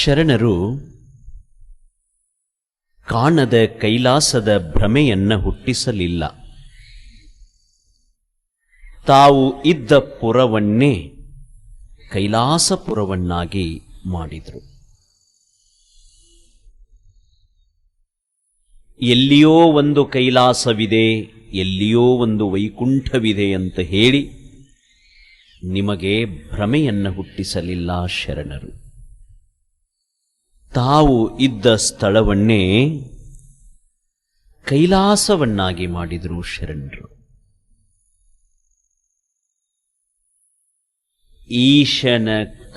ಶರಣರು ಕಾಣದ ಕೈಲಾಸದ ಭ್ರಮೆಯನ್ನ ಹುಟ್ಟಿಸಲಿಲ್ಲ. ತಾವು ಇದ್ದ ಪುರವನ್ನೇ ಕೈಲಾಸಪುರವನ್ನಾಗಿ ಮಾಡಿದರು. ಎಲ್ಲಿಯೋ ಒಂದು ಕೈಲಾಸವಿದೆ, ಎಲ್ಲಿಯೋ ಒಂದು ವೈಕುಂಠವಿದೆ ಅಂತ ಹೇಳಿ ನಿಮಗೆ ಭ್ರಮೆಯನ್ನು ಹುಟ್ಟಿಸಲಿಲ್ಲ ಶರಣರು. ತಾವು ಇದ್ದ ಸ್ಥಳವನ್ನೇ ಕೈಲಾಸವನ್ನಾಗಿ ಮಾಡಿದರು ಶರಣರು. ಈಶನ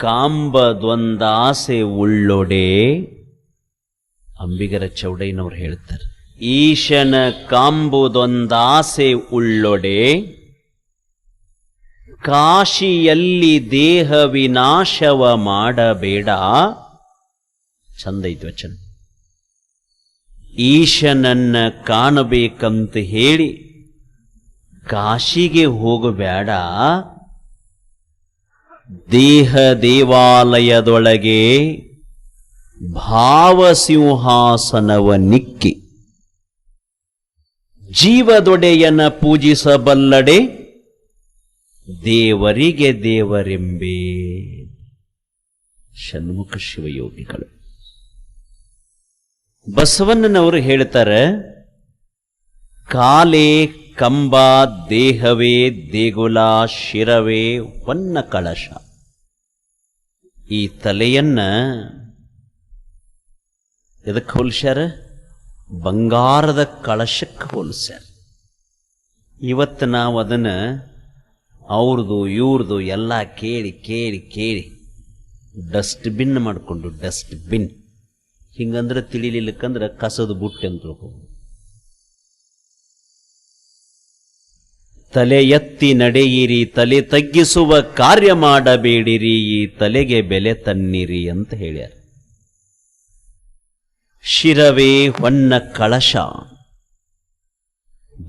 ಕಾಂಬದೊಂದಾಸೆ ಉಳ್ಳೊಡೆ, ಅಂಬಿಗರ ಚೌಡೈನವ್ರು ಹೇಳ್ತಾರೆ, ಈಶನ ಕಾಂಬುದೊಂದಾಸೆ ಉಳ್ಳೊಡೆ, ಕಾಶಿಯಲ್ಲಿ ದೇಹ ವಿನಾಶವ ಮಾಡಬೇಡ ಚಂದ ಐತಿ ವಚನ. ಈಶನನ್ನ ಕಾಣಬೇಕಂತ ಹೇಳಿ ಕಾಶಿಗೆ ಹೋಗಬೇಡ. ದೇಹ ದೇವಾಲಯದೊಳಗೆ ಭಾವಸಿಂಹಾಸನವ ನಿಕ್ಕಿ. ಜೀವದೊಡೆಯನ ಪೂಜಿಸಬಲ್ಲಡೆ ದೇವರಿಗೆ ದೇವರೆಂಬೇ. ಷಣ್ಮುಖ ಶಿವಯೋಗಿಗಳು. ಬಸವಣ್ಣನವರು ಹೇಳ್ತಾರೆ, ಕಾಲೇ ಕಂಬ ದೇಹವೇ ದೇಗುಲ ಶಿರವೇ ಹೊನ್ನ ಕಳಶ. ಈ ತಲೆಯನ್ನ ಎದಕ್ಕೆ ಹೋಲಿಸ್ಯಾರ? ಬಂಗಾರದ ಕಳಶಕ್ಕೆ ಹೋಲಿಸ್ಯಾರ. ಇವತ್ತು ನಾವು ಅದನ್ನ ಅವ್ರದ್ದು ಇವ್ರದು ಎಲ್ಲ ಕೇಳಿ ಕೇಳಿ ಕೇಳಿ ಡಸ್ಟ್ಬಿನ್ ಮಾಡಿಕೊಂಡು, ಡಸ್ಟ್ಬಿನ್. ಹಿಂಗಂದ್ರೆ ತಿಳಿಲಿಲ್ಲಕ್ಕಂದ್ರೆ ಕಸದ ಬುಟ್ಟಿ ಅಂತ ತಲೆ ಎತ್ತಿ ನಡೆಯಿರಿ, ತಲೆ ತಗ್ಗಿಸುವ ಕಾರ್ಯ ಮಾಡಬೇಡಿರಿ, ಈ ತಲೆಗೆ ಬೆಲೆ ತನ್ನಿರಿ ಅಂತ ಹೇಳ್ಯಾರ. ಶಿರವೇ ಹೊನ್ನ ಕಳಶ,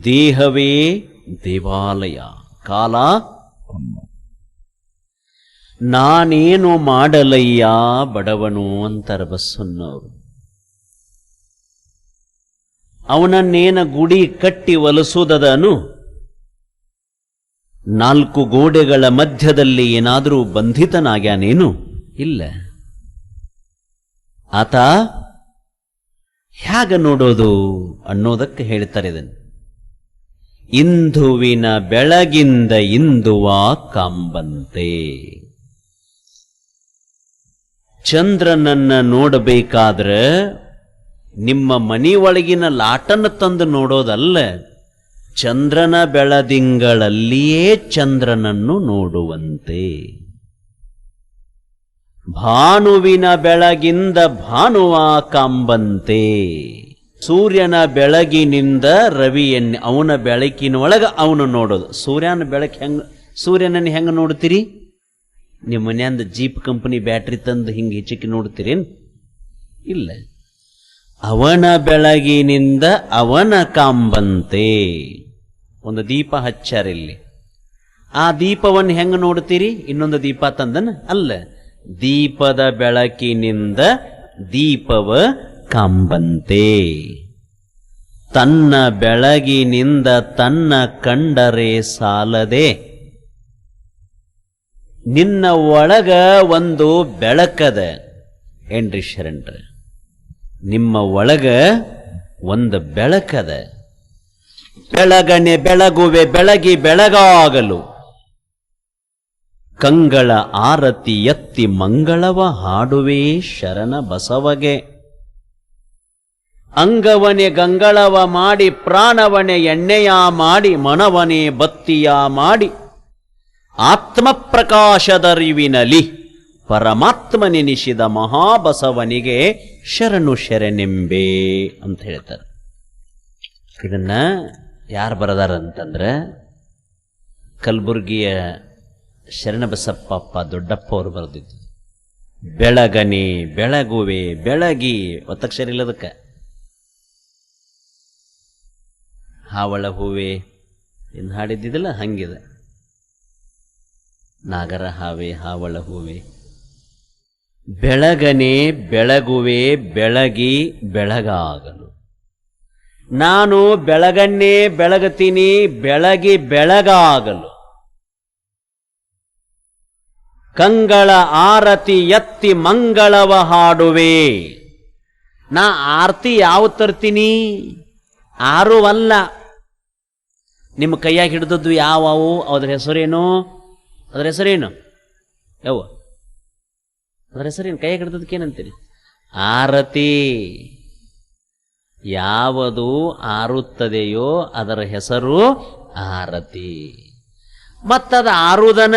ದೇಹವೇ ದೇವಾಲಯ, ಕಾಲ ನಾನೇನು ಮಾಡಲಯ್ಯ ಬಡವನು ಅಂತಾರ ಬಸ್ಸನ್ನವರು ಅವನನ್ನೇನ ಗುಡಿ ಕಟ್ಟಿ ಒಲಸುವುದದನು ನಾಲ್ಕು ಗೋಡೆಗಳ ಮಧ್ಯದಲ್ಲಿ ಏನಾದರೂ ಬಂಧಿತನಾಗ್ಯಾನೇನು? ಇಲ್ಲ. ಆತ, ಹ್ಯಾಗ ನೋಡೋದು? ಅನ್ನೋದಕ್ಕೆ ಹೇಳ್ತಾರೆ ಇದನ್ನು. ಇಂಧುವಿನ ಬೆಳಗಿಂದ ಇಂದುವ ಕಂಬಂತೆ. ಚಂದ್ರನನ್ನ ನೋಡಬೇಕಾದ್ರೆ ನಿಮ್ಮ ಮನೆಯೊಳಗಿನ ಲಾಟನ್ನು ತಂದು ನೋಡೋದಲ್ಲ, ಚಂದ್ರನ ಬೆಳದಿಂಗಳಲ್ಲಿಯೇ ಚಂದ್ರನನ್ನು ನೋಡುವಂತೆ. ಭಾನುವಿನ ಬೆಳಗಿಂದ ಭಾನುವ ಕಂಬಂತೆ. ಸೂರ್ಯನ ಬೆಳಗಿನಿಂದ ರವಿಯನ್ನು ಅವನ ಬೆಳಕಿನೊಳಗೆ ಅವನು ನೋಡೋದು. ಸೂರ್ಯನ ಬೆಳಕು ಹೆಂಗೆ, ಸೂರ್ಯನನ್ನು ಹೆಂಗೆ ನೋಡ್ತೀರಿ? ನಿಮ್ಮ ಮನೆಯಿಂದ ಜೀಪ್ ಕಂಪನಿ ಬ್ಯಾಟ್ರಿ ತಂದು ಹಿಂಗೆ ಹೆಚ್ಚಿಗೆ ನೋಡ್ತೀರೇನು? ಇಲ್ಲ. ಅವನ ಬೆಳಗಿನಿಂದ ಅವನ ಕಾಂಬಂತೆ. ಒಂದು ದೀಪ ಹಚ್ಚಾರ ಇಲ್ಲಿ. ಆ ದೀಪವನ್ನು ಹೆಂಗೆ ನೋಡ್ತೀರಿ? ಇನ್ನೊಂದು ದೀಪ ತಂದನ? ಅಲ್ಲ, ದೀಪದ ಬೆಳಕಿನಿಂದ ದೀಪವ ಕಾಂಬಂತೆ. ತನ್ನ ಬೆಳಗಿನಿಂದ ತನ್ನ ಕಂಡರೆ ಸಾಲದೆ. ನಿನ್ನ ಒಳಗ ಒಂದು ಬೆಳಕದ. ಏನ್ರಿ ಶರಣ್ರ? ನಿಮ್ಮ ಒಳಗ ಒಂದು ಬೆಳಕದ ಬೆಳಗನೆ ಬೆಳಗುವೆ, ಬೆಳಗಿ, ಬೆಳಗಾಗಲು. ಕಂಗಳ ಆರತಿ ಎತ್ತಿ ಮಂಗಳವ ಹಾಡುವೆ ಶರಣ ಬಸವಗೆ. ಅಂಗವನೆ ಗಂಗಳವ ಮಾಡಿ ಪ್ರಾಣವನೆ ಎಣ್ಣೆಯ ಮಾಡಿ ಮನವನೆ ಬತ್ತಿಯ ಮಾಡಿ. ಆತ್ಮಪ್ರಕಾಶದರಿವಿನಲಿ ಪರಮಾತ್ಮನೆನಿಸಿದ ಮಹಾಬಸವನಿಗೆ ಶರಣು ಶರಣೆಂಬೆ ಅಂತ ಹೇಳ್ತಾರೆ. ಇದನ್ನ ಯಾರು ಬರದಾರ ಅಂತಂದ್ರೆ ಕಲಬುರ್ಗಿಯ ಶರಣಬಸಪ್ಪಪ್ಪ ದೊಡ್ಡಪ್ಪ ಅವರು ಬರೆದಿದ್ದು. ಬೆಳಗನೆ ಬೆಳಗುವೆ ಬೆಳಗಿ ಒತ್ತಕ್ಷರ ಇಲ್ಲದಕ್ಕೆ ಹಾವಳ ಹೂವೆ ಎಂದು ಹಾಡಿದ್ದಿದ್ದಲ್ಲ ಹಂಗಿದೆ. ನಾಗರ ಹಾವೆ ಹಾವಳ ಹೂವೆ. ಬೆಳಗನೆ ಬೆಳಗುವೆ ಬೆಳಗಿ ಬೆಳಗಾಗಲು. ನಾನು ಬೆಳಗನ್ನೇ ಬೆಳಗತೀನಿ, ಬೆಳಗಿ ಬೆಳಗಾಗಲು. ಕಂಗಳ ಆರತಿ ಎತ್ತಿ ಮಂಗಳವ ಹಾಡುವೆ. ನಾ ಆರತಿ ಯಾವ ತರ್ತೀನಿ? ಆರು ಅಲ್ಲ. ನಿಮ್ಮ ಕೈಯಾಗಿ ಹಿಡಿದದ್ದು ಯಾವವು? ಅದ್ರ ಹೆಸರೇನು? ಅದ್ರ ಹೆಸರೇನು? ಯಾವ ಅದ್ರ ಹೆಸರೇನು ಕೈ ಹಿಡಿದದಕ್ಕೆ ಏನಂತೀರಿ? ಆರತಿ. ಯಾವುದು ಆರುತ್ತದೆಯೋ ಅದರ ಹೆಸರು ಆರತಿ. ಮತ್ತದ ಆರುದನ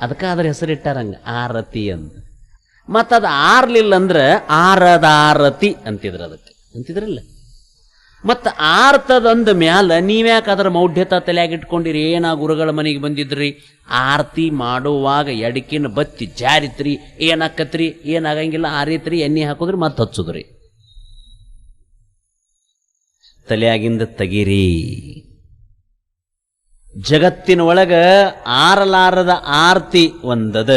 ಅದಕ್ಕೆ ಅದ್ರ ಹೆಸರಿಟ್ಟಾರಂಗ, ಆರತಿ ಅಂತ. ಮತ್ತದು ಆರ್ಲಿಲ್ಲ ಅಂದ್ರೆ ಆರದಾರತಿ ಅಂತಿದ್ರು ಅದಕ್ಕೆ. ಅಂತಿದ್ರಲ್ಲ? ಮತ್ತು ಆರ್ತದಂದ ಮ್ಯಾಲ ನೀವ್ಯಾಕೆ ಅದರ ಮೌಢ್ಯತ ತಲೆಯಾಗ ಇಟ್ಕೊಂಡಿರಿ ಏನ ಗುರುಗಳ ಮನೆಗೆ ಬಂದಿದ್ರಿ? ಆರತಿ ಮಾಡುವಾಗ ಎಡಕಿನ ಬತ್ತಿ ಜಾರಿತ್ರಿ, ಏನಾಕತ್ರಿ? ಏನಾಗಂಗಿಲ್ಲ, ಆರಿತ್ರಿ, ಎಣ್ಣೆ ಹಾಕಿದ್ರಿ, ಮತ್ತೆ ಹಚ್ಚುದ್ರಿ. ತಲೆಯಾಗಿಂದ ತೆಗೀರಿ. ಜಗತ್ತಿನ ಒಳಗ ಆರಲಾರದ ಆರ್ತಿ ಒಂದದ.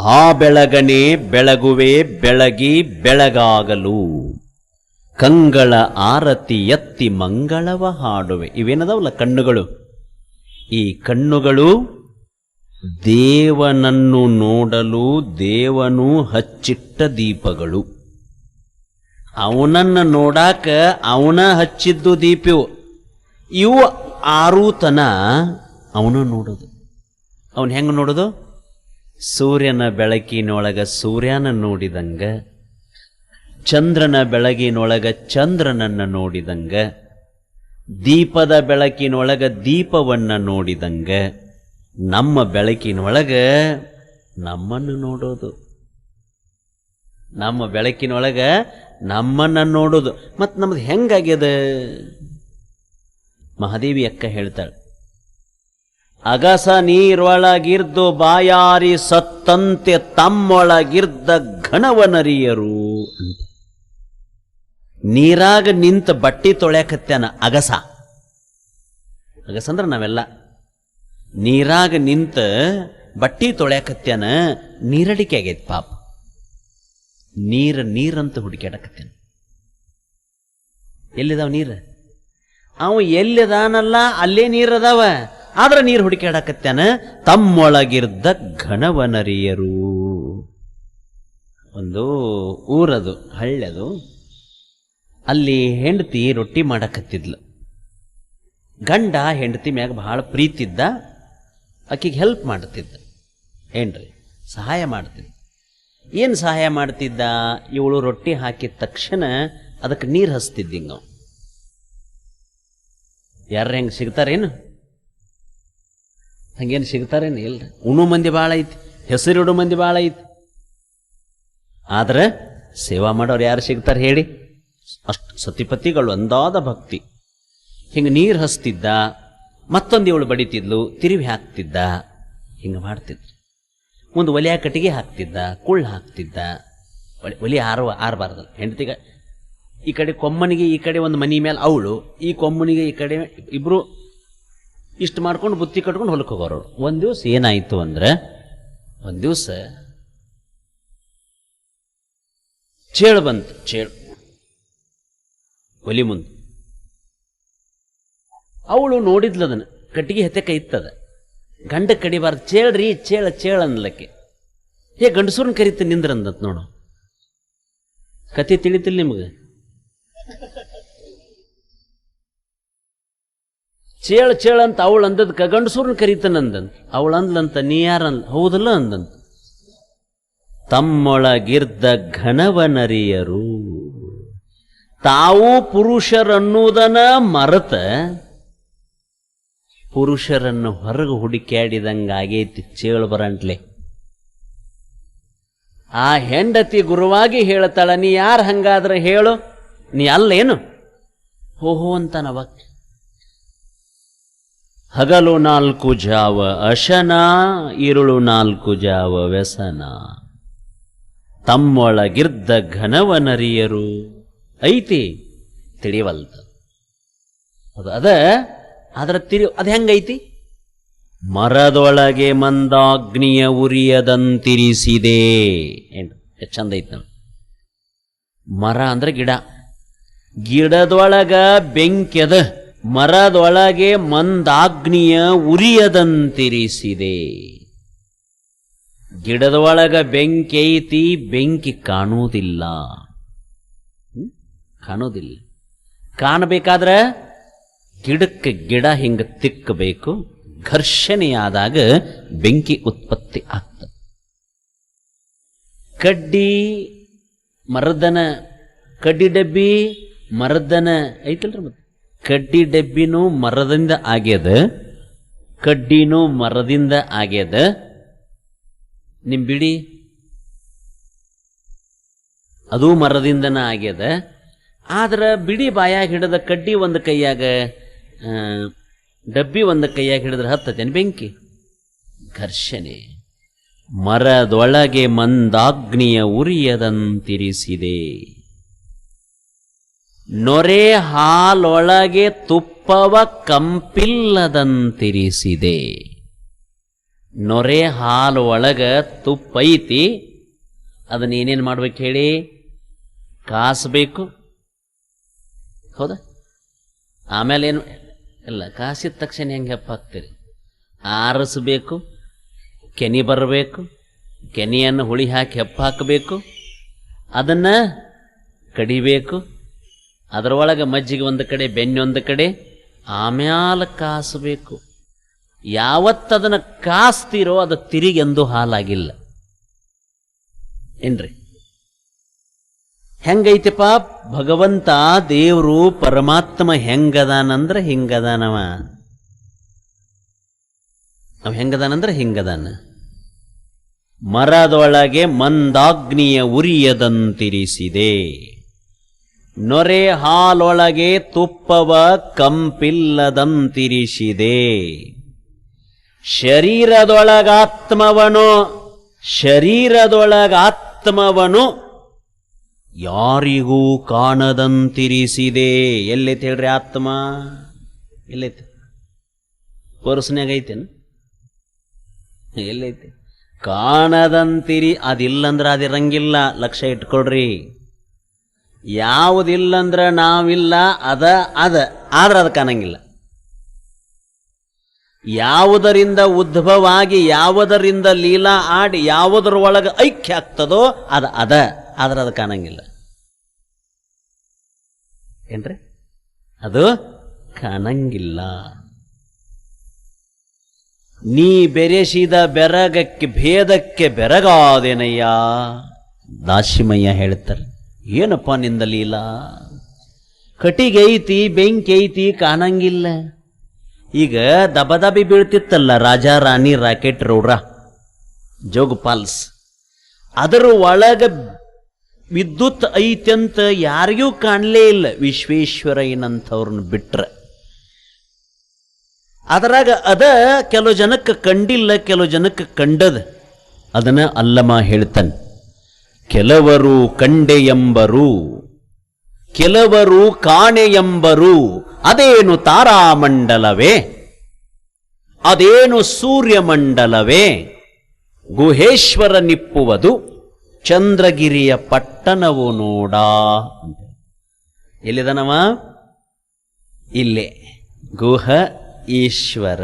ಆ ಬೆಳಗನೆ ಬೆಳಗುವೆ ಬೆಳಗಿ ಬೆಳಗಾಗಲು. ಕಂಗಳ ಆರತಿ ಎತ್ತಿ ಮಂಗಳವ ಹಾಡುವೆ. ಇವೇನದವಲ್ಲ ಕಣ್ಣುಗಳು? ಈ ಕಣ್ಣುಗಳು ದೇವನನ್ನು ನೋಡಲು ದೇವನು ಹಚ್ಚಿಟ್ಟ ದೀಪಗಳು. ಅವನನ್ನು ನೋಡಾಕ ಅವನ ಹಚ್ಚಿದ್ದು ದೀಪವು. ಇವು ಆರೂತನ ಅವನು ನೋಡೋದು. ಅವನು ಹೆಂಗೆ ನೋಡೋದು? ಸೂರ್ಯನ ಬೆಳಕಿನೊಳಗ ಸೂರ್ಯನ ನೋಡಿದಂಗ ಚಂದ್ರನ ಬೆಳಗಿನೊಳಗ ಚಂದ್ರನನ್ನ ನೋಡಿದಂಗ, ದೀಪದ ಬೆಳಕಿನೊಳಗ ದೀಪವನ್ನ ನೋಡಿದಂಗ, ನಮ್ಮ ಬೆಳಕಿನೊಳಗ ನಮ್ಮನ್ನು ನೋಡೋದು. ನಮ್ಮ ಬೆಳಕಿನೊಳಗ ನಮ್ಮನ್ನ ನೋಡೋದು. ಮತ್ತು ನಮ್ದು ಹೆಂಗಾಗ್ಯದ? ಮಹಾದೇವಿ ಅಕ್ಕ ಹೇಳ್ತಾಳೆ, ಅಗಸ ನೀರೊಳಗಿರ್ದು ಬಾಯಾರಿ ಸತ್ತಂತೆ ತಮ್ಮೊಳಗಿರ್ದ ಘನವನರಿಯರು ಅಂತ. ನೀರಾಗ ನಿಂತ ಬಟ್ಟಿ ತೊಳ್ಯಾಕತ್ಯಾನ ಅಗಸ. ಅಗಸ ಅಂದ್ರೆ ನಾವೆಲ್ಲ. ನೀರಾಗ ನಿಂತ ಬಟ್ಟಿ ತೊಳ್ಯಾಕತ್ಯಾನ ನೀರಡಿಕೆ ಆಗೈತೆ ಪಾಪ. ನೀರ ನೀರಂತ ಹುಡುಕ್ಯಾಡಕತ್ಯಾನ ಎಲ್ಲಿದಾವ ನೀರು? ಅವ ಎಲ್ಲಿದಾನಲ್ಲ ಅಲ್ಲೇ ನೀರದಾವ. ಆದ್ರೆ ನೀರು ಹುಡುಕ್ಯಾಡಕತ್ಯಾನ ತಮ್ಮೊಳಗಿರ್ದ ಘನವನರಿಯರು. ಒಂದು ಊರದು, ಹಳ್ಳೆದು. ಅಲ್ಲಿ ಹೆಂಡತಿ ರೊಟ್ಟಿ ಮಾಡಕತ್ತಿದ್ಲು. ಗಂಡ ಹೆಂಡತಿ ಮ್ಯಾಗ ಬಹಳ ಪ್ರೀತಿ ಇದ್ದ, ಆಕಿಗೆ ಹೆಲ್ಪ್ ಮಾಡ್ತಿದ್ದ. ಏನ್ರಿ? ಸಹಾಯ ಮಾಡ್ತಿದ್ದ. ಏನು ಸಹಾಯ ಮಾಡ್ತಿದ್ದ? ಇವಳು ರೊಟ್ಟಿ ಹಾಕಿದ ತಕ್ಷಣ ಅದಕ್ಕೆ ನೀರು ಹಚ್ತಿದ್ದಿಂಗ ಯಾರು ಹೆಂಗೆ ಸಿಗ್ತಾರೇನು? ಹಂಗೇನು ಸಿಗ್ತಾರೇನು? ಇಲ್ಲ ಉಣ್ಣು ಮಂದಿ ಭಾಳ ಐತಿ, ಹೆಸರಿಡು ಮಂದಿ ಭಾಳ ಐತಿ. ಆದ್ರೆ ಸೇವಾ ಮಾಡೋರು ಯಾರು ಸಿಗ್ತಾರೆ ಹೇಳಿ? ಅಷ್ಟು ಸತಿಪತಿಗಳು ಅಂದಾದ ಭಕ್ತಿ. ಹಿಂಗೆ ನೀರು ಹಸ್ತಿದ್ದ, ಮತ್ತೊಂದು ಇವಳು ಬಡಿತಿದ್ಲು, ತಿರುವಿ ಹಾಕ್ತಿದ್ದ, ಹಿಂಗೆ ಮಾಡ್ತಿದ್ರು. ಒಂದು ಒಲೆಯ ಕಟ್ಟಿಗೆ ಹಾಕ್ತಿದ್ದ, ಕುಳ್ಳು ಹಾಕ್ತಿದ್ದ, ಒಲೆ, ಒಲಿ ಆರು ಆರಬಾರ್ದು ಹೆಂಡತಿಗೆ, ಈ ಕಡೆ ಕೊಮ್ಮನಿಗೆ, ಈ ಕಡೆ ಒಂದು ಮನಿ ಮೇಲೆ ಅವಳು, ಈ ಕೊಮ್ಮನಿಗೆ, ಈ ಕಡೆ ಇಬ್ರು ಇಷ್ಟು ಮಾಡ್ಕೊಂಡು ಬುತ್ತಿ ಕಟ್ಕೊಂಡು ಹೊಲಕ್ಕೆ ಹೋಗೋರು ಒಂದು ದಿವಸ ಏನಾಯಿತು ಅಂದ್ರೆ, ಒಂದು ದಿವಸ, ಚೇಳು ಬಂತು, ಚೇಳು. ಒಲಿ ಮುಂದೆ. ಅವಳು ನೋಡಿದ್ಲು ಅದನ್ನು ಕಟ್ಟಿಗೆ ಹೆತ್ತಕ ಇತ್ತದ. ಗಂಡ ಕಡಿಬಾರ್ದು, ಚೇಳ್ರಿ, ಚೇಳ ಚೇಳ ಅನ್ಲಕ್ಕೆ ಏ ಗಂಡಸೂರ್ನ ಕರೀತ ನಿಂದ್ರಂದತ್ ನೋಡು. ಕತೆ ತಿಳಿತಿಲ್ಲ ನಿಮಗೆ? ಚೇಳ ಚೇಳ ಅಂತ ಅವಳು ಅಂದದ್ಕ ಗಂಡಸೂರ್ನ ಕರೀತಾನಂದಂತ ಅವಳು ಅಂದ್ಲಂತ, ನೀ ಯಾರನ್ ಹೌದಲ್ಲ ಅಂದಂತ. ತಮ್ಮೊಳಗಿರ್ದ ಘನವನರಿಯರು. ತಾವು ಪುರುಷರನ್ನುವುದನ್ನ ಮರೆತ ಪುರುಷರನ್ನು ಹೊರಗೆ ಹುಡುಕ್ಯಾಡಿದಂಗ ಆಗೈತಿ ಚೇಳು ಬರಂಟ್ಲೆ. ಆ ಹೆಂಡತಿ ಗುರುವಾಗಿ ಹೇಳ್ತಾಳ, ನೀ ಯಾರು ಹಂಗಾದ್ರೆ ಹೇಳು? ನೀ ಅಲ್ಲೇನು? ಹೋಹೋ ಅಂತನವ ಹಗಲು ನಾಲ್ಕು ಜಾವ ಅಶನ, ಇರುಳು ನಾಲ್ಕು ಜಾವ ವ್ಯಸನ. ತಮ್ಮೊಳಗಿರ್ದ ಘನವನರಿಯರು ಐತಿ ತಿಳಿವಲ್ತ ಅದು ಅದ, ಅದರ ತಿರಿ ಅದು ಹೆಂಗೈತಿ? ಮರದೊಳಗೆ ಮಂದಾಗ್ನಿಯ ಉರಿಯದಂತಿರಿಸಿದೆ. ಏನು ಚಂದ ಐತ್ ಮರ ಅಂದ್ರೆ ಗಿಡ. ಗಿಡದೊಳಗ ಬೆಂಕ್ಯದ, ಮರದೊಳಗೆ ಮಂದಾಗ್ನಿಯ ಉರಿಯದಂತಿರಿಸಿದೆ. ಗಿಡದೊಳಗ ಬೆಂಕೈತಿ ಬೆಂಕಿ ಐತಿ, ಬೆಂಕಿ ಕಾಣುವುದಿಲ್ಲ? ಕಾಣುವುದಿಲ್ಲ ಕಾಣಬೇಕಾದ್ರೆ ಗಿಡಕ್ಕೆ ಗಿಡ ಹಿಂಗ ತಿಕ್ಕಬೇಕು, ಘರ್ಷಣೆಯಾದಾಗ ಬೆಂಕಿ ಉತ್ಪತ್ತಿ ಆಗ್ತದೆ ಕಡ್ಡಿ, ಮರದನ, ಕಡ್ಡಿ ಡಬ್ಬಿ, ಮರದನ, ಐತಲ್ರಿ ಮತ್ತೆ? ಕಡ್ಡಿ ಡಬ್ಬಿನೂ ಮರದಿಂದ ಆಗ್ಯದ, ಕಡ್ಡಿನೂ ಮರದಿಂದ ಆಗ್ಯದ. ಬಿಡಿ, ಅದು ಮರದಿಂದನ ಆಗ್ಯದ. ಆದ್ರ ಬಿಡಿ ಬಾಯಾಗ ಹಿಡಿದ ಕಡ್ಡಿ ಒಂದು ಕೈಯಾಗ ಡಬ್ಬಿ ಒಂದು ಕೈಯಾಗ ಹಿಡಿದ್ರೆ ಹತ್ತತೇನು ಬೆಂಕಿ? ಘರ್ಷಣೆ. ಮರದೊಳಗೆ ಮಂದಾಗ್ನಿಯ ಉರಿಯದಂತಿರಿಸಿದೆ ನೊರೆ ಹಾಲೊಳಗೆ ತುಪ್ಪವ ಕಂಪಿಲ್ಲದಂತಿರಿಸಿದೆ ನೊರೆ ಹಾಲು ತುಪ್ಪೈತಿ ತುಪ್ಪ ಐತಿ ಅದನ್ನ ಏನೇನು ಮಾಡ್ಬೇಕು ಹೇಳಿ? ಕಾಸಬೇಕು. ಹೌದಾ? ಆಮೇಲೆ ಏನು? ಇಲ್ಲ, ಕಾಸಿದ ತಕ್ಷಣ ಹೆಂಗೆ ಹೆಪ್ಪ ಹಾಕ್ತೀರಿ? ಆರಿಸ್ಬೇಕು, ಕೆನಿ ಬರಬೇಕು, ಕೆನಿಯನ್ನು ಹುಳಿ ಹಾಕಿ ಹೆಪ್ಪ ಹಾಕಬೇಕು, ಅದನ್ನು ಕಡಿಬೇಕು ಅದರೊಳಗೆ ಮಜ್ಜಿಗೆ ಒಂದು ಕಡೆ ಬೆನ್ನೊಂದು ಕಡೆ, ಆಮ್ಯಾಲ ಕಾಸಬೇಕು. ಯಾವತ್ತದನ್ನು ಕಾಸ್ತೀರೋ ಅದು ತಿರಿಗೆಂದು ಹಾಲಾಗಿಲ್ಲ. ಏನ್ರಿ? ಹೆಂಗೈತಿಪ್ಪ? ಭಗವಂತ, ದೇವರು, ಪರಮಾತ್ಮ ಹೆಂಗದಾನಂದ್ರೆ ಹಿಂಗದಾನವ. ಅವ ಹೆಂಗದಾನಂದ್ರ ಹಿಂಗದಾನ. ಮರದೊಳಗೆ ಮಂದಾಗ್ನಿಯ ಉರಿಯದಂತಿರಿಸಿದೆ. ನೊರೆ ಹಾಲೊಳಗೆ ತುಪ್ಪವ ಕಂಪಿಲ್ಲದಂತಿರಿಸಿದೆ. ಶರೀರದೊಳಗಾತ್ಮವನು ಶರೀರದೊಳಗಾತ್ಮವನು ಯಾರಿಗೂ ಕಾಣದಂತಿರಿಸಿದೆ. ಎಲ್ಲೈತೆ ಹೇಳ್ರಿ ಆತ್ಮ? ಎಲ್ಲೈತೆ? ಪರ್ಸ್ನಾಗ ಐತೇನು? ಎಲ್ಲೈತೆ? ಕಾಣದಂತಿರಿ, ಅದಿಲ್ಲಂದ್ರ ಅದಿರಂಗಿಲ್ಲ. ಲಕ್ಷ್ಯ ಇಟ್ಕೊಳ್ರಿ. ಯಾವುದಿಲ್ಲಂದ್ರೆ ನಾವಿಲ್ಲ, ಅದ ಅದ, ಆದ್ರೆ ಅದು ಕಾಣಂಗಿಲ್ಲ. ಯಾವುದರಿಂದ ಉದ್ಭವವಾಗಿ ಯಾವುದರಿಂದ ಲೀಲಾ ಆಡಿ, ಯಾವುದರ ಒಳಗೆ ಐಕ್ಯ ಆಗ್ತದೋ, ಅದ ಅದ. ಆದ್ರೆ ಅದು ಕಾಣಂಗಿಲ್ಲ. ಏನ್ರಿ? ಅದು ಕಾಣಂಗಿಲ್ಲ. ನೀ ಬೆರೆಸಿದ ಬೆರಗಕ್ಕೆ, ಭೇದಕ್ಕೆ ಬೆರಗಾದೇನಯ್ಯ? ದಾಸಿಮಯ್ಯ ಹೇಳ್ತಾರೆ, ಏನಪ್ಪ ನಿಂದ ಲೀಲಾ? ಕಟಿಗೆ ಐತಿ ಬೆಂಕಿ ಐತಿ ಕಾಣಂಗಿಲ್ಲ. ಈಗ ದಬದಬಿ ಬೀಳ್ತಿತ್ತಲ್ಲ ರಾಜಾ, ರಾಣಿ, ರಾಕೆಟ್ ರೌಡ್ರ ಜೋಗ್ ಪಾಲ್ಸ್. ಅದರ ಒಳಗ ವಿದ್ಯುತ್ ಐತ್ಯಂತ ಯಾರಿಗೂ ಕಾಣಲೇ ಇಲ್ಲ. ವಿಶ್ವೇಶ್ವರಯ್ಯನಂಥವ್ರನ್ನ ಬಿಟ್ರ. ಅದರಾಗ ಅದ ಕೆಲವು ಜನಕ್ಕೆ ಕಂಡಿಲ್ಲ, ಕೆಲವು ಜನಕ್ಕೆ ಕಂಡದ. ಅದನ್ನ ಅಲ್ಲಮ ಹೇಳ್ತಾನೆ. ಕೆಲವರು ಕಂಡೆ ಎಂಬರು ಕೆಲವರು ಕಾಣೆ ಎಂಬರು ಅದೇನು ತಾರಾಮಂಡಲವೇ? ಅದೇನು ಸೂರ್ಯಮಂಡಲವೇ? ಗುಹೇಶ್ವರ ನಿಪ್ಪುವುದು ಚಂದ್ರಗಿರಿಯ ಪಟ್ಟಣವು ನೋಡ ಅಂತ. ಎಲ್ಲಿದನವ? ಇಲ್ಲೇ. ಗುಹ ಈಶ್ವರ.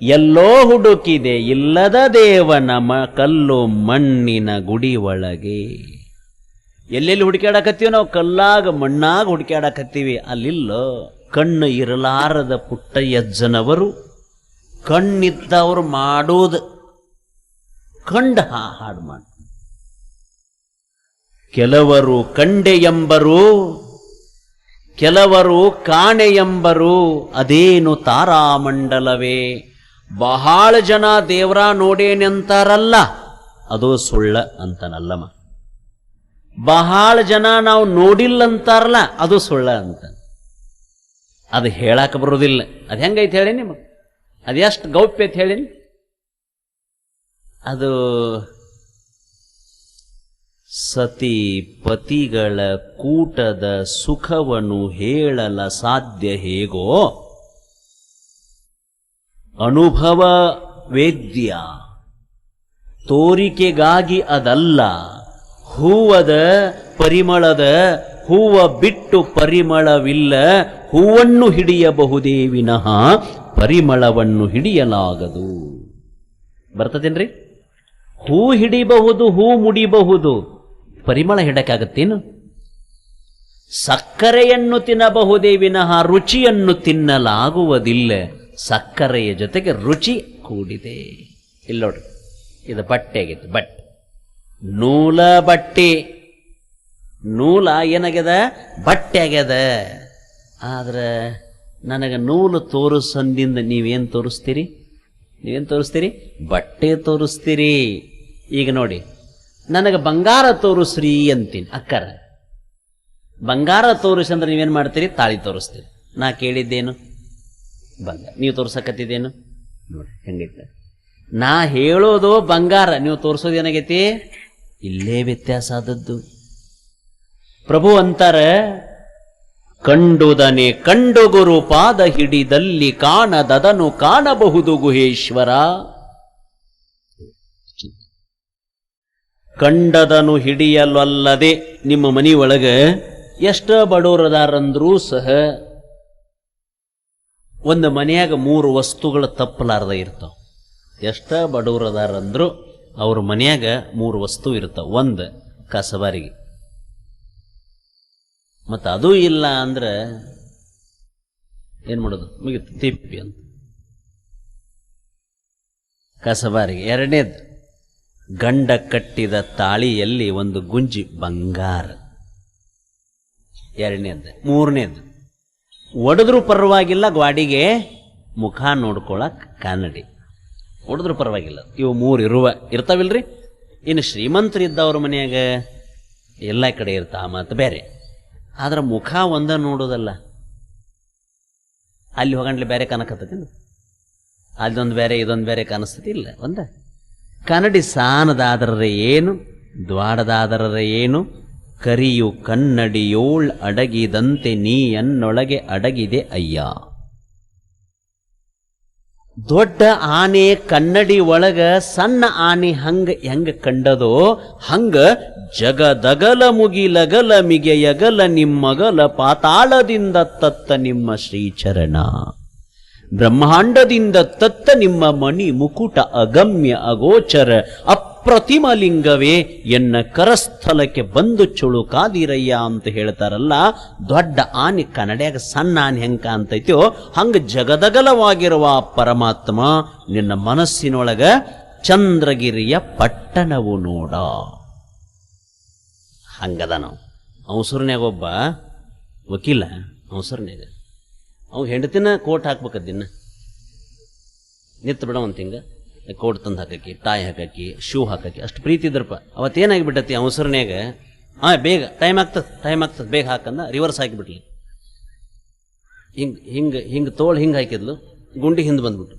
ಎಲ್ಲೋ ಹುಡುಕಿದೆ ಇಲ್ಲದ ದೇವನ ಮ ಕಲ್ಲು ಮಣ್ಣಿನ ಗುಡಿ ಒಳಗೆ. ಎಲ್ಲೆಲ್ಲಿ ಹುಡುಕ್ಯಾಡಕತ್ತೀವಿ ನಾವು? ಕಲ್ಲಾಗ ಮಣ್ಣಾಗ ಹುಡುಕ್ಯಾಡಕತ್ತೀವಿ. ಅಲ್ಲಿಲ್ಲೋ ಕಣ್ಣು ಇರಲಾರದ ಪುಟ್ಟ ಯಜ್ಜನವರು ಕಣ್ಣಿದ್ದವರು ಮಾಡೋದು ಕಂಡ ಹಾಡು ಮಾಡಿ. ಕೆಲವರು ಕಂಡೆ ಎಂಬರು ಕೆಲವರು ಕಾಣೆ ಎಂಬರು ಅದೇನು ತಾರಾಮಂಡಲವೇ? ಬಹಳ ಜನ ದೇವರ ನೋಡೇನೆಂತಾರಲ್ಲ, ಅದು ಸುಳ್ಳ ಅಂತನಲ್ಲಮ್ಮ. ಬಹಳ ಜನ ನಾವು ನೋಡಿಲ್ಲಂತಾರಲ್ಲ, ಅದು ಸುಳ್ಳ ಅಂತ ಅದು ಹೇಳಕ್ಕೆ ಬರೋದಿಲ್ಲ. ಅದು ಹೆಂಗೈತೆ ಹೇಳಿ ನಿಮಗೆ? ಅದು ಎಷ್ಟು ಗೌಪ್ಯ ಅಂತ ಹೇಳೀನಿ ಅದು ಸತಿ ಪತಿಗಳ ಕೂಟದ ಸುಖವನ್ನು ಹೇಳಲ ಸಾಧ್ಯ ಹೇಗೋ ಅನುಭವ ವೇದ್ಯ ತೋರಿಕೆಗಾಗಿ ಅದಲ್ಲ, ಹೂವದ ಪರಿಮಳದ, ಹೂವ ಬಿಟ್ಟು ಪರಿಮಳವಿಲ್ಲ, ಹೂವನ್ನು ಹಿಡಿಯಬಹುದೇ ವಿನಃ ಪರಿಮಳವನ್ನು ಹಿಡಿಯಲಾಗದು. ಬರ್ತದೇನ್ರಿ? ಹೂ ಹಿಡಿಬಹುದು, ಹೂ ಮುಡಿಬಹುದು. ಪರಿಮಳ ಹಿಡಕಾಗತ್ತೇನು ಸಕ್ಕರೆಯನ್ನು ತಿನ್ನಬಹುದೇ ವಿನಃ ರುಚಿಯನ್ನು ತಿನ್ನಲಾಗುವುದಿಲ್ಲ. ಸಕ್ಕರೆಯ ಜೊತೆಗೆ ರುಚಿ ಕೂಡಿದೆ. ಇಲ್ಲೋಡಿ ಇದು ಬಟ್ಟೆ ಆಗಿತ್ತು, ಬಟ್ಟೆ. ನೂಲ ಬಟ್ಟೆ. ನೂಲ ಏನಾಗ್ಯದ? ಬಟ್ಟೆ ಆಗ್ಯದ. ಆದ್ರೆ ನನಗೆ ನೂಲು ತೋರಿಸಂದಿಂದ ನೀವೇನು ತೋರಿಸ್ತೀರಿ? ನೀವೇನು ತೋರಿಸ್ತೀರಿ? ಬಟ್ಟೆ ತೋರಿಸ್ತೀರಿ. ಈಗ ನೋಡಿ. ನನಗೆ ಬಂಗಾರ ತೋರಿಸ್ರಿ ಅಂತೀನಿ, ಅಕ್ಕರ. ಬಂಗಾರ ತೋರಿಸಿ ಅಂದ್ರೆ ನೀವೇನು ಮಾಡ್ತೀರಿ? ತಾಳಿ ತೋರಿಸ್ತೀರಿ. ನಾ ಕೇಳಿದ್ದೇನು? ಬಂಗಾರ ನೀವು ತೋರ್ಸಕತ್ತಿದ್ದೇನು? ನೋಡಿ, ಹೆಂಗೈತೆ. ನಾ ಹೇಳೋದು ಬಂಗಾರ. ನೀವು ತೋರಿಸೋದು ಏನಾಗೈತಿ? ಇಲ್ಲೇ ವ್ಯತ್ಯಾಸ ಆದದ್ದು. ಪ್ರಭು ಅಂತಾರ, ಕಂಡುದನೆ ಕಂಡು ಗುರು ಪಾದ ಹಿಡಿದಲ್ಲಿ ಕಾಣದದನು ಕಾಣಬಹುದು ಗುಹೇಶ್ವರ. ಕಂಡದನು ಹಿಡಿಯಲಲ್ಲದೆ ನಿಮ್ಮ ಮನೆಯೊಳಗೆ ಎಷ್ಟ ಬಡವರದಾರಂದ್ರೂ ಸಹ ಒಂದು ಮನೆಯಾಗ ಮೂರು ವಸ್ತುಗಳು ತಪ್ಪಲಾರ್ದ ಇರ್ತಾವ. ಎಷ್ಟ ಬಡವರದಾರಂದ್ರೂ ಅವ್ರ ಮನೆಯಾಗ ಮೂರು ವಸ್ತು ಇರ್ತಾವ. ಒಂದು ಕಸಬಾರಿಗೆ. ಮತ್ತು ಅದು ಇಲ್ಲ ಅಂದ್ರೆ ಏನು ಮಾಡೋದು? ಮುಗಿತು. ತಿಪ್ಪಿ ಅಂತ. ಕಸಬಾರಿಗೆ. ಎರಡನೇದು ಗಂಡ ಕಟ್ಟಿದ ತಾಳಿಯಲ್ಲಿ ಒಂದು ಗುಂಜಿ ಬಂಗಾರ. ಎರಡನೇದು ಮೂರನೇದು ಒಡೆದ್ರೂ ಪರವಾಗಿಲ್ಲ, ಗ್ವಾಡಿಗೆ ಮುಖ ನೋಡ್ಕೊಳಕ್ ಕನ್ನಡಿ. ಒಡೆದ್ರೂ ಪರವಾಗಿಲ್ಲ. ಇವು ಮೂರು ಇರುವ. ಇರ್ತಾವಿಲ್ರಿ? ಇನ್ನು ಶ್ರೀಮಂತರಿದ್ದವ್ರ ಮನೆಯಾಗ ಎಲ್ಲ ಕಡೆ ಇರ್ತಾವ ಮತ್ತು ಬೇರೆ. ಆದ್ರೆ ಮುಖ ಒಂದ ನೋಡೋದಲ್ಲ. ಅಲ್ಲಿ ಹೋಗಂಡ್ಲಿ ಬೇರೆ ಕಾಣಕತ್ತತಿ ಅಲ್ಲೊಂದು ಬೇರೆ, ಇದೊಂದು ಬೇರೆ ಕಾಣಿಸ್ತತಿ ಇಲ್ಲ ಒಂದ? ಕನ್ನಡಿ ಸಾನದಾದರರೆ ಏನು? ದ್ವಾಡದಾದರರೆ ಏನು? ಕರಿಯು ಕನ್ನಡಿಯೋಳ್ ಅಡಗಿದಂತೆ ನೀಯನ್ನೊಳಗೆ ಅಡಗಿದೆ ಅಯ್ಯ. ದೊಡ್ಡ ಆನೆ ಕನ್ನಡಿ ಒಳಗ ಸಣ್ಣ ಆನೆ ಹಂಗ ಹೆಂಗ ಕಂಡದೋ, ಹಂಗ ಜಗದಗಲ ಮುಗಿಲಗಲ ಮಿಗೆಯಗಲ ನಿಮ್ಮಗಲ ಪಾತಾಳದಿಂದ ತತ್ತ ನಿಮ್ಮ ಶ್ರೀಚರಣ. ಬ್ರಹ್ಮಾಂಡದಿಂದ ತತ್ತ ನಿಮ್ಮ ಮಣಿ ಮುಕುಟ ಅಗಮ್ಯ ಅಗೋಚರ ಅಪ್ರತಿಮ ಲಿಂಗವೇ ಎನ್ನ ಕರಸ್ಥಲಕ್ಕೆ ಬಂದು ಚುಳುಕಾದಿರಯ್ಯ ಅಂತ ಹೇಳ್ತಾರಲ್ಲ, ದೊಡ್ಡ ಆನೆ ಕನ್ನಡಿಯಾಗ ಸಣ್ಣ ಆನೆ ಹೆಂಕ ಅಂತೈತೋ, ಹಂಗ ಜಗದಗಲವಾಗಿರುವ ಪರಮಾತ್ಮ ನಿನ್ನ ಮನಸ್ಸಿನೊಳಗ ಚಂದ್ರಗಿರಿಯ ಪಟ್ಟಣವು ನೋಡ. ಹಂಗದ ನಾವು. ಅವಸರನ್ಯಾಗ ಒಬ್ಬ ವಕೀಲ, ಅವಸರ್ನ್ಯಾಗ ಅವ್ ಹೆಂಡತಿನ ಕೋಟ್ ಹಾಕ್ಬೇಕ ದಿನ. ನಿತ್ತು ಬಿಡ ಒಂದು ತಿಂಗ ಕೋಟ್ ತಂದು ಹಾಕಕ್ಕೆ ಟಾಯ್ ಹಾಕಕ್ಕಿ ಶೂ ಹಾಕಕ್ಕಿ ಅಷ್ಟು ಪ್ರೀತಿ ಇದ್ರಪ್ಪ. ಅವತ್ತೇನಾಗಿಬಿಟ್ಟತಿ ಅವಸರನ್ಯಾಗ ಹಾ, ಬೇಗ ಟೈಮ್ ಆಗ್ತದೆ ಟೈಮ್ ಆಗ್ತದೆ, ಬೇಗ ಹಾಕಂದ ರಿವರ್ಸ್ ಹಾಕಿಬಿಟ್ಲಿ. ಹಿಂಗೆ ಹಿಂಗೆ ಹಿಂಗೆ ತೋಳು ಹಿಂಗೆ ಹಾಕಿದ್ಲು, ಗುಂಡಿ ಹಿಂದೆ ಬಂದ್ಬಿಟ್ಟು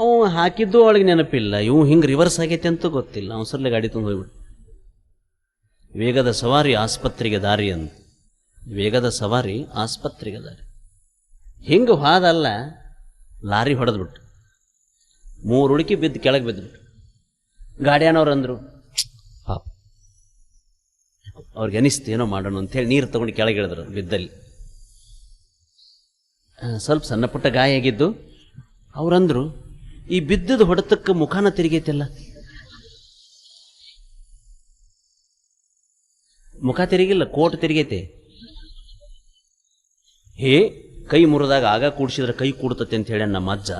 ಅವ ಹಾಕಿದ್ದು ಅವಳಿಗೆ ನೆನಪಿಲ್ಲ, ಇವು ಹಿಂಗೆ ರಿವರ್ಸ್ ಆಗೈತೆ ಅಂತ ಗೊತ್ತಿಲ್ಲ ಅವಸರಲೆ ಗಾಡಿ ತಂದು ಹೋಗ್ಬಿಟ್ಟು ವೇಗದ ಸವಾರಿ ಆಸ್ಪತ್ರೆಗೆ ದಾರಿ ಅಂತ ವೇಗದ ಸವಾರಿ ಆಸ್ಪತ್ರೆಗೆ ದಾರಿ ಹಿಂಗೆ ಹಾದಲ್ಲ, ಲಾರಿ ಹೊಡೆದ್ಬಿಟ್ಟು ಮೂರು ಹುಡುಕಿ ಬಿದ್ದು ಕೆಳಗೆ ಬಿದ್ದುಬಿಟ್ಟು ಗಾಡಿಯಾನವ್ರು ಅಂದರು ಪಾಪ. ಅವ್ರಿಗೆ ಅನಿಸ್ತು ಏನೋ ಮಾಡೋಣ ಅಂತೇಳಿ ನೀರು ತಗೊಂಡು ಕೆಳಗೆ ಇಳಿದ್ರು ಬಿದ್ದಲ್ಲಿ. ಸ್ವಲ್ಪ ಸಣ್ಣ ಪುಟ್ಟ ಗಾಯ ಆಗಿದ್ದು ಅವ್ರಂದರು ಈ ಬಿದ್ದದ ಹೊಡೆತಕ್ಕೆ ಮುಖಾನ ತಿರುಗೈತಿಲ್ಲ. ಮುಖ ತಿರುಗಿಲ್ಲ, ಕೋಟ್ ತಿರುಗೈತೆ. ಹೇ, ಕೈ ಮುರಿದಾಗ ಆಗ ಕೂಡಿಸಿದ್ರೆ ಕೈ ಕೂಡ್ತತೆ ಅಂತ ಹೇಳಿ ನಮ್ಮ ಅಜ್ಜ,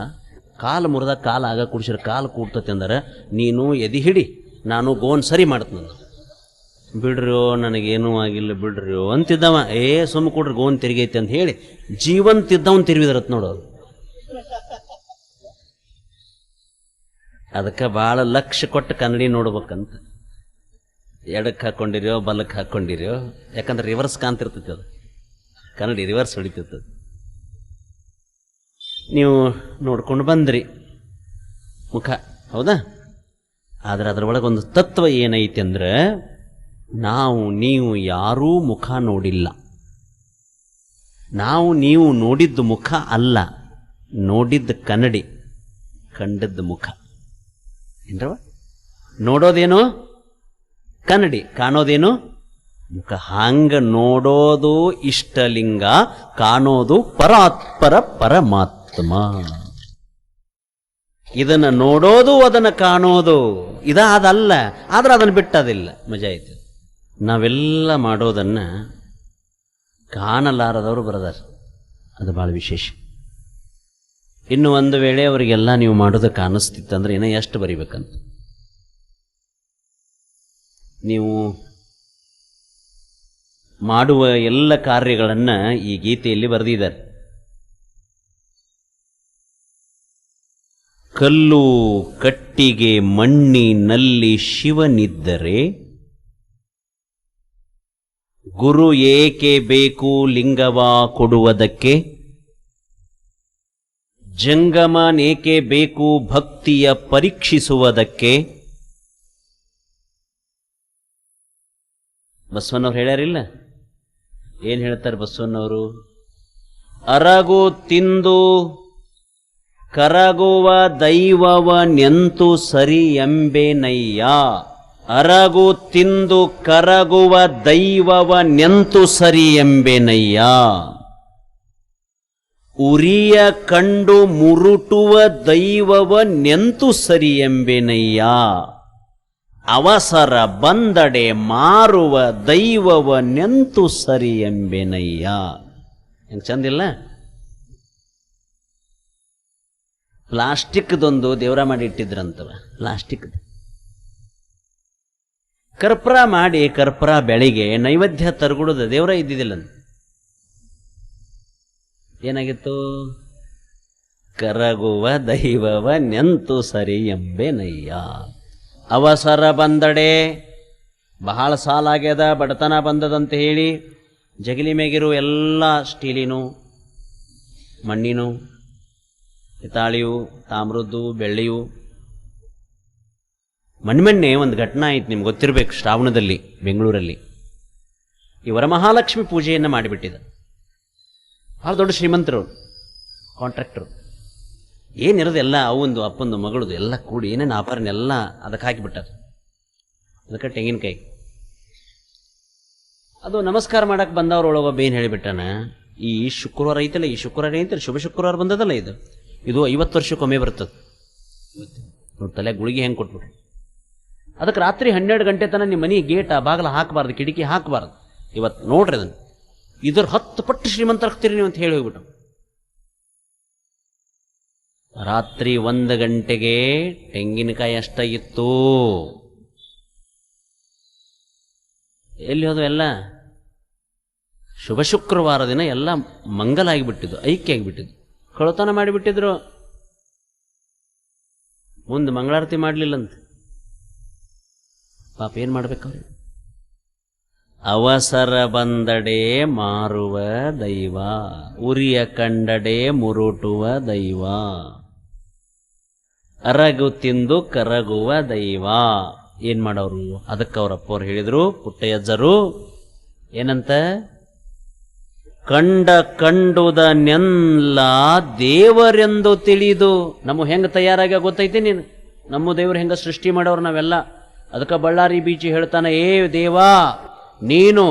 ಕಾಲು ಮುರಿದಾಗ ಕಾಲು ಆಗ ಕೂಡಿಸಿದ್ರೆ ಕಾಲು ಕೂಡ್ತತೆ ಅಂದರೆ ನೀನು ಎದಿ ಹಿಡಿ, ನಾನು ಗೋನ್ ಸರಿ ಮಾಡ್ತೀನಿ ಬಿಡ್ರೋ ನನಗೇನೂ ಆಗಿಲ್ಲ ಬಿಡ್ರೋ ಅಂತಿದ್ದವ. ಏ ಸುಮ್ಮ ಕೊಡ್ರಿ, ಗೋನ್ ತಿರುಗೈತೆ ಅಂತ ಹೇಳಿ ಜೀವಂತಿದ್ದವನ್ ತಿರುವಿದ್ರತ್ ನೋಡು ಅವ್ರು. ಅದಕ್ಕೆ ಭಾಳ ಲಕ್ಷ ಕೊಟ್ಟು ಕನ್ನಡಿ ನೋಡ್ಬೇಕಂತ. ಎಡಕ್ಕೆ ಹಾಕ್ಕೊಂಡಿರ್ಯೋ ಬಲಕ್ಕೆ ಹಾಕ್ಕೊಂಡಿರ್ಯೋ ಯಾಕಂದ್ರೆ ರಿವರ್ಸ್ ಕಾಂತಿರ್ತೈತಿ ಅದು. ಕನ್ನಡಿ ರಿವರ್ಸ್ ಹೊಡಿತಿರ್ತದೆ ನೀವು ನೋಡ್ಕೊಂಡು ಬಂದ್ರಿ. ಮುಖ, ಹೌದಾ? ಆದರೆ ಅದರೊಳಗೊಂದು ತತ್ವ ಏನೈತೆ ಅಂದ್ರೆ, ನಾವು, ನೀವು ಯಾರೂ ಮುಖ ನೋಡಿಲ್ಲ. ನಾವು, ನೀವು ನೋಡಿದ್ದು ಮುಖ ಅಲ್ಲ. ನೋಡಿದ್ದು ಕನ್ನಡಿ, ಕಂಡದ್ದು ಮುಖ. ಏನ್ರವ ನೋಡೋದೇನು? ಕನ್ನಡಿ. ಕಾಣೋದೇನು? ಮುಖ ಹಂಗ ನೋಡೋದು ಇಷ್ಟಲಿಂಗ, ಕಾಣೋದು ಪರಾತ್ಪರ ಪರಮಾತ್ಮ. ಇದನ್ನ ನೋಡೋದು, ಅದನ್ನ ಕಾಣೋದು, ಇದಾದಲ್ಲ, ಆದ್ರೆ ಅದನ್ನ ಬಿಟ್ಟದಿಲ್ಲ ಮಜಾ ಇದೆ ನಾವೆಲ್ಲ ಮಾಡೋದನ್ನ ಕಾಣಲಾರದವರು ಬರದಾರ. ಅದು ಬಹಳ ವಿಶೇಷ. ಇನ್ನು ಒಂದು ವೇಳೆ ಅವರಿಗೆಲ್ಲ ನೀವು ಮಾಡೋದು ಕಾಣಿಸ್ತಿತ್ತಂದ್ರೆ ಇನ್ನೂ ಎಷ್ಟು ಬರಿಬೇಕಂತ? ನೀವು ಮಾಡುವ ಎಲ್ಲ ಕಾರ್ಯಗಳನ್ನು ಈ ಗೀತೆಯಲ್ಲಿ ಬರೆದಿದ್ದಾರೆ. ಕಲ್ಲು ಕಟ್ಟಿಗೆ ಮಣ್ಣಿನಲ್ಲಿ ಶಿವನಿದ್ದರೆ ಗುರು ಏಕೆ ಬೇಕು ಲಿಂಗವ ಕೊಡುವುದಕ್ಕೆ? ಜಂಗಮನೇಕೆ ಬೇಕು ಭಕ್ತಿಯ ಪರೀಕ್ಷಿಸುವುದಕ್ಕೆ? ಬಸವನವ್ರು ಹೇಳ್ಯಾರಿಲ್ಲ? ಏನ್ ಹೇಳ್ತಾರೆ ಬಸವಣ್ಣವರು? ಅರಗು ತಿಂದು, ಕರಗುವ ದೈವವ ನೆಂತು ಸರಿ ಎಂಬೆನಯ್ಯ. ಅರಗು ತಿಂದು, ಕರಗುವ ದೈವವ ನೆಂತು ಸರಿ ಎಂಬೆನಯ್ಯ. ಉರಿಯ ಕಂಡು ಮುರುಟುವ ದೈವವ ನೆಂತು ಸರಿ ಎಂಬೆನಯ್ಯ. ಅವಸರ ಬಂದಡೆ ಮಾರುವ ದೈವವ ನೆಂತು ಸರಿ ಎಂಬೆನಯ್ಯ? ಹೆಂಗೆ ಚಂದಿಲ್ಲ ಪ್ಲಾಸ್ಟಿಕ್ದೊಂದು ದೇವರ ಮಾಡಿ ಇಟ್ಟಿದ್ರಂತವ ಪ್ಲಾಸ್ಟಿಕ್ ಕರ್ಪೂರ ಮಾಡಿ ಕರ್ಪೂರ ಬೆಳಿಗ್ಗೆ ನೈವೇದ್ಯ ತರ್ಗುಡದ ದೇವರ ಇದ್ದಿದ್ದಿಲ್ಲ. ಏನಾಗಿತ್ತು? ಕರಗುವ ದೈವವ ನೆಂತು ಸರಿ ಎಂಬೆನಯ್ಯ? ಅವಸರ ಬಂದಡೆ. ಬಹಳ ಸಾಲಾಗ್ಯದ ಬಡತನ ಬಂದದಂತ ಹೇಳಿ ಜಗಲಿ ಮೇಗಿರು ಎಲ್ಲ ಸ್ಟೀಲಿನೂ, ಮಣ್ಣಿನೂ, ಹಿತಾಳಿಯು, ತಾಮ್ರದ್ದು, ಬೆಳ್ಳಿಯು. ಮಣ್ಮಣ್ಣೆ ಒಂದು ಘಟನೆ ಆಯ್ತು ನಿಮ್ಗೆ ಗೊತ್ತಿರಬೇಕು ಶ್ರಾವಣದಲ್ಲಿ, ಬೆಂಗಳೂರಲ್ಲಿ. ಈ ವರಮಹಾಲಕ್ಷ್ಮಿ ಪೂಜೆಯನ್ನು ಮಾಡಿಬಿಟ್ಟಿದ ಭಾಳ ದೊಡ್ಡ ಶ್ರೀಮಂತರು ಕಾಂಟ್ರಾಕ್ಟರು. ಏನಿರೋದು ಎಲ್ಲ ಅವಂದು ಅಪ್ಪಂದು ಮಗಳದು ಎಲ್ಲ ಕೂಡಿ ಏನೇನು ಆಭರಣ ಎಲ್ಲ ಅದಕ್ಕೆ ಹಾಕಿಬಿಟ್ಟರು. ಅದಕ್ಕೆ ತೆಂಗಿನಕಾಯಿ. ಅದು ನಮಸ್ಕಾರ ಮಾಡಕ್ಕೆ ಬಂದವ್ರೊಳಗೊಬ್ಬ ಏನು ಹೇಳಿಬಿಟ್ಟಾನ, ಈ ಶುಕ್ರವಾರ ಐತಲ್ಲ, ಈ ಶುಕ್ರವಾರ ಐತಲ್ಲ, ಶುಭ ಶುಕ್ರವಾರ ಬಂದದಲ್ಲ ಇದು. ಇದು ಐವತ್ತು ವರ್ಷಕ್ಕೊಮ್ಮೆ ಬರ್ತದೆ. ನೋಡಿ ತಲೆ ಗುಳಿಗೆ ಹೆಂಗೆ ಕೊಟ್ಬಿಟ್ರು ಅದಕ್ಕೆ ರಾತ್ರಿ ಹನ್ನೆರಡು ಗಂಟೆ ತನಕ ನಿಮ್ಮ ಮನೆ ಗೇಟ, ಬಾಗಿಲು ಹಾಕಬಾರ್ದು, ಕಿಟಕಿ ಹಾಕಬಾರ್ದು. ಇವತ್ತು ನೋಡ್ರಿ ಅದನ್ನು. ಇದ್ರ ಹತ್ತು ಪಟ್ಟು ಶ್ರೀಮಂತರಾಗ್ತೀರಿ ನೀವು ಅಂತ ಹೇಳಿ ಹೋಗ್ಬಿಟ್ಟು. ರಾತ್ರಿ ಒಂದು ಗಂಟೆಗೆ ತೆಂಗಿನಕಾಯಿ ಅಷ್ಟಾಗಿತ್ತು ಎಲ್ಲಿ ಹೋದವು ಎಲ್ಲ? ಶುಭ ಶುಕ್ರವಾರ ದಿನ ಎಲ್ಲ ಮಂಗಲ ಆಗಿಬಿಟ್ಟಿದ್ದು, ಐಕ್ಯ ಆಗಿಬಿಟ್ಟಿದ್ದು. ಕಳತನ ಮಾಡಿಬಿಟ್ಟಿದ್ರು. ಮುಂದೆ ಮಂಗಳಾರತಿ ಮಾಡಲಿಲ್ಲಂತ. ಪಾಪ ಏನು ಮಾಡ್ಬೇಕವ್ರಿ ಅವಸರ ಬಂದಡೆ ಮಾರುವ ದೈವ, ಉರಿಯ ಕಂಡಡೆ ಮುರುಟುವ ದೈವ. ಅರಗು ತಿಂದು ಕರಗುವ ದೈವ. ಏನ್ ಮಾಡೋರು? ಅದಕ್ಕೆ ಅವ್ರ ಅಪ್ಪವ್ರು ಹೇಳಿದ್ರು, ಪುಟ್ಟಯ್ಯಜ್ಜರು, ಏನಂತ? ಕಂಡ ಕಂಡುದ ನೆಲ್ಲ ದೇವರೆಂದು ತಿಳಿದು. ನಮ್ಮ ಹೆಂಗ ತಯಾರಾಗ ಗೊತ್ತೈತಿ ನೀನು? ನಮ್ಮ ದೇವ್ರು ಹೆಂಗ ಸೃಷ್ಟಿ ಮಾಡೋರು ನಾವೆಲ್ಲ? ಅದಕ್ಕೆ ಬಳ್ಳಾರಿ ಬೀಚಿ ಹೇಳ್ತಾನೆ, ಏ ದೇವಾ ನೀನು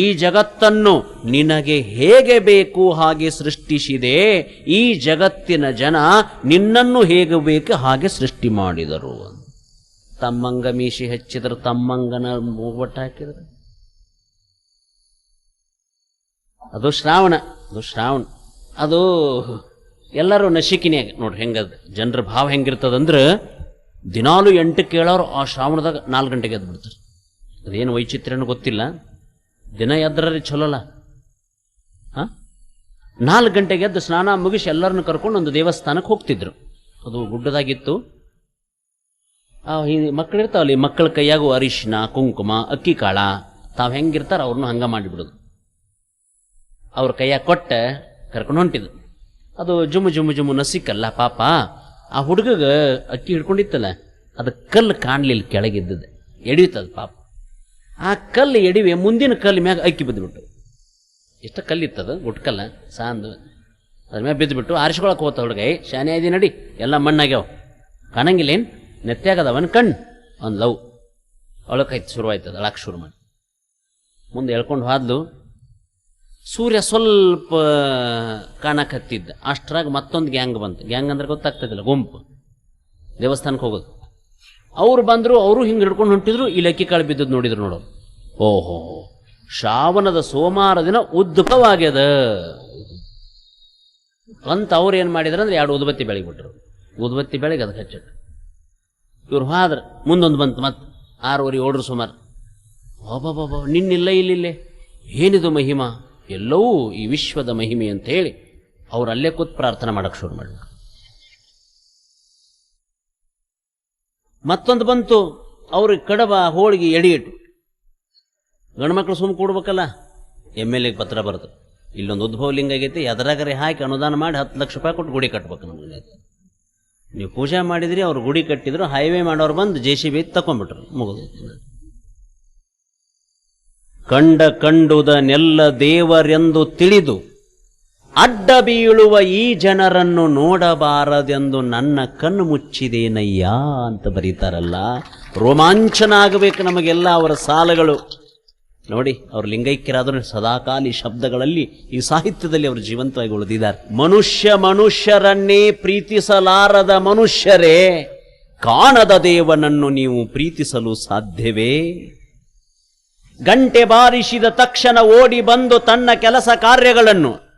ಈ ಜಗತ್ತನ್ನು ನಿನಗೆ ಹೇಗೆ ಬೇಕು ಹಾಗೆ ಸೃಷ್ಟಿಸಿದೆ, ಈ ಜಗತ್ತಿನ ಜನ ನಿನ್ನನ್ನು ಹೇಗೆ ಬೇಕು ಹಾಗೆ ಸೃಷ್ಟಿ ಮಾಡಿದರು ತಮ್ಮಂಗ ಮೀಸಿ ಹಚ್ಚಿದ್ರು ತಮ್ಮಂಗನ ಮೂಗಟ್ಟ ಹಾಕಿದ್ರು. ಅದು ಶ್ರಾವಣ ಅದು ಶ್ರಾವಣ. ಅದು ಎಲ್ಲರೂ ನಶಿಕಿನ್ಯಾಗ, ನೋಡ್ರಿ ಹೆಂಗದ ಜನರ ಭಾವ ಹೆಂಗಿರ್ತದಂದ್ರೆ ದಿನಾಲು ಎಂಟು ಕೇಳೋರು ಆ ಶ್ರಾವಣದಾಗ ನಾಲ್ಕು ಗಂಟೆಗೆ ಎದ್ದು ಬಿಡ್ತಾರೆ ಅದೇನು ವೈಚಿತ್ರ್ಯನೂ ಗೊತ್ತಿಲ್ಲ. ದಿನ ಎದ್ರಲ್ಲಿ ಚಲೋಲ್ಲ ಹಾಂ? ನಾಲ್ಕು ಗಂಟೆಗೆ ಎದ್ದು ಸ್ನಾನ ಮುಗಿಸಿ ಎಲ್ಲರನ್ನು ಕರ್ಕೊಂಡು ಒಂದು ದೇವಸ್ಥಾನಕ್ಕೆ ಹೋಗ್ತಿದ್ರು. ಅದು ಗುಡ್ಡದಾಗಿತ್ತು. ಆ ಮಕ್ಕಳಿರ್ತಾವಲ್ಲಿ ಮಕ್ಕಳ ಕೈಯಾಗು ಅರಿಶಿನ ಕುಂಕುಮ, ಅಕ್ಕಿ ಕಾಳ, ತಾವು ಹೆಂಗಿರ್ತಾರ ಅವ್ರನ್ನೂ ಹಂಗ ಮಾಡಿಬಿಡೋದು. ಅವ್ರ ಕೈಯಾಗ ಕೊಟ್ಟ ಕರ್ಕೊಂಡು ಹೊಂಟಿದ್ದು. ಅದು ಜುಮು ಜುಮು ಜುಮು ನಸಿಕಲ್ಲ, ಪಾಪ. ಆ ಹುಡುಗಗ ಅಕ್ಕಿ ಹಿಡ್ಕೊಂಡಿತ್ತಲ್ಲ, ಅದು ಕಲ್ಲು ಕಾಣಲಿಲ್ಲ ಕೆಳಗಿದ್ದದೆ ಎಡಿಯುತ್ತದ ಪಾಪ. ಆ ಕಲ್ಲು ಎಡಿವೆ, ಮುಂದಿನ ಕಲ್ಲು ಮ್ಯಾಗ ಅಕ್ಕಿ ಬಿದ್ದುಬಿಟ್ಟು ಇಷ್ಟ ಕಲ್ಲಿತ್ತದು ಗುಟ್ಕಲ್ಲ ಸಾಂದು. ಅದ್ರ ಮ್ಯಾಗ ಬಿದ್ದುಬಿಟ್ಟು ಆರಿಸ್ಕೊಳಕ್ಕೆ ಹೋತ ಹುಡುಗ ಏ ಶಾನೆ ಐದಿ ನಡಿ, ಎಲ್ಲ ಮಣ್ಣಾಗ್ಯಾವ. ಕಾಣಂಗಿಲ್ಲ ಏನು ನೆತ್ತಾಗದವನ್ ಕಣ್ಣು ಒಂದು ಲವ್. ಅಳಕಾಯ್ತು ಶುರುವಾಯ್ತದ ಅಳಕ್ಕೆ ಶುರು ಮಾಡಿ. ಮುಂದೆ ಎಳ್ಕೊಂಡು ಹಾದ್ಲು. ಸೂರ್ಯ ಸ್ವಲ್ಪ ಕಾಣಕ್ಕೆ ಹತ್ತಿದ್ದ. ಅಷ್ಟರಾಗ ಮತ್ತೊಂದು ಗ್ಯಾಂಗ್ ಬಂತು. ಗ್ಯಾಂಗ್ ಅಂದ್ರೆ ಗೊತ್ತಾಗ್ತದಿಲ್ಲ, ಗುಂಪು. ದೇವಸ್ಥಾನಕ್ಕೆ ಹೋಗೋದು. ಅವ್ರು ಬಂದರು, ಅವರು ಹಿಂಗೆ ಹಿಡ್ಕೊಂಡು ಹೊಂಟಿದ್ರು, ಈ ಲಕ್ಕಿ ಕಾಳು ಬಿದ್ದದ್ದು ನೋಡಿದ್ರು ನೋಡು. ಓಹೋ, ಶ್ರಾವಣದ ಸೋಮವಾರ ದಿನ ಉದ್ದುಕವಾಗ್ಯದ. ಅಂತ ಅವ್ರು ಏನು ಮಾಡಿದ್ರು ಅಂದ್ರೆ ಎರಡು ಉದ್ಬತ್ತಿ ಬೆಳಗ್ಬಿಟ್ರು ಉದ್ಬತ್ತಿ ಬೆಳಗ್ಗೆ ಅದಕ್ಕೆ ಹಚ್ಚಿಟ್ರು ಇವ್ರು ಹಾದ್ರೆ, ಮುಂದೊಂದು ಬಂತು ಮತ್ತೆ, ಆರೂವರೆ ಓಡ್ರು ಸುಮಾರು. ಓಬಾಬಾಬ ನಿನ್ನಿಲ್ಲ ಇಲ್ಲಿಲ್ಲೇ. ಏನಿದು ಮಹಿಮಾ? ಎಲ್ಲವೂ ಈ ವಿಶ್ವದ ಮಹಿಮೆ ಅಂತ ಹೇಳಿ ಅವ್ರು ಅಲ್ಲೇ ಕೂತ್ ಪ್ರಾರ್ಥನೆ ಮಾಡಕ್ಕೆ ಶುರು ಮಾಡಿದ್ರು. ಮತ್ತೊಂದು ಬಂತು ಅವ್ರಿಗೆ ಕಡಬ ಹೋಳಿಗೆ ಎಡಿಯಿಟ್ಟು. ಗಂಡು ಸುಮ್ಮ ಕೊಡ್ಬೇಕಲ್ಲ, ಎಂ ಎಲ್ ಎಗೆ ಪತ್ರ ಬರ್ತದೆ ಇಲ್ಲೊಂದು ಉದ್ಭವ ಲಿಂಗ ಆಗೈತಿ, ಎದರಾಗರೆ ಹಾಕಿ ಅನುದಾನ ಮಾಡಿ ಹತ್ತು ಲಕ್ಷ ರೂಪಾಯಿ ಕೊಟ್ಟು ಗುಡಿ ಕಟ್ಬೇಕು ನಮಗೆ ನೀವು ಪೂಜೆ ಮಾಡಿದ್ರಿ, ಅವ್ರು ಗುಡಿ ಕಟ್ಟಿದ್ರು, ಹೈವೇ ಮಾಡೋರು ಬಂದು ಜೆ ಸಿ ಬಿ ತಕೊಂಡ್ಬಿಟ್ರು, ಮುಗಿದು. ಕಂಡ ಕಂಡುದನೆಲ್ಲ ದೇವರೆಂದು ತಿಳಿದು ಅಡ್ಡ ಬೀಳುವ ಈ ಜನರನ್ನು ನೋಡಬಾರದೆಂದು ನನ್ನ ಕಣ್ಣು ಮುಚ್ಚಿದೇನಯ್ಯ ಅಂತ ಬರೀತಾರಲ್ಲ. ರೋಮಾಂಚನ ಆಗಬೇಕು ನಮಗೆಲ್ಲ ಅವರ ಸಾಲಗಳು. ನೋಡಿ, ಅವರು ಲಿಂಗೈಕ್ಯರಾದರೂ ಸದಾಕಾಲಿ ಶಬ್ದಗಳಲ್ಲಿ ಈ ಸಾಹಿತ್ಯದಲ್ಲಿ ಅವರು ಜೀವಂತವಾಗಿ ಉಳಿದಿದ್ದಾರೆ. ಮನುಷ್ಯ ಮನುಷ್ಯರನ್ನೇ ಪ್ರೀತಿಸಲಾರದ ಮನುಷ್ಯರೇ, ಕಾಣದ ದೇವನನ್ನು ನೀವು ಪ್ರೀತಿಸಲು ಸಾಧ್ಯವೇ? ಗಂಟೆ ಬಾರಿಸಿದ ತಕ್ಷಣ ಓಡಿ ಬಂದು ತನ್ನ ಕೆಲಸ ಕಾರ್ಯಗಳನ್ನು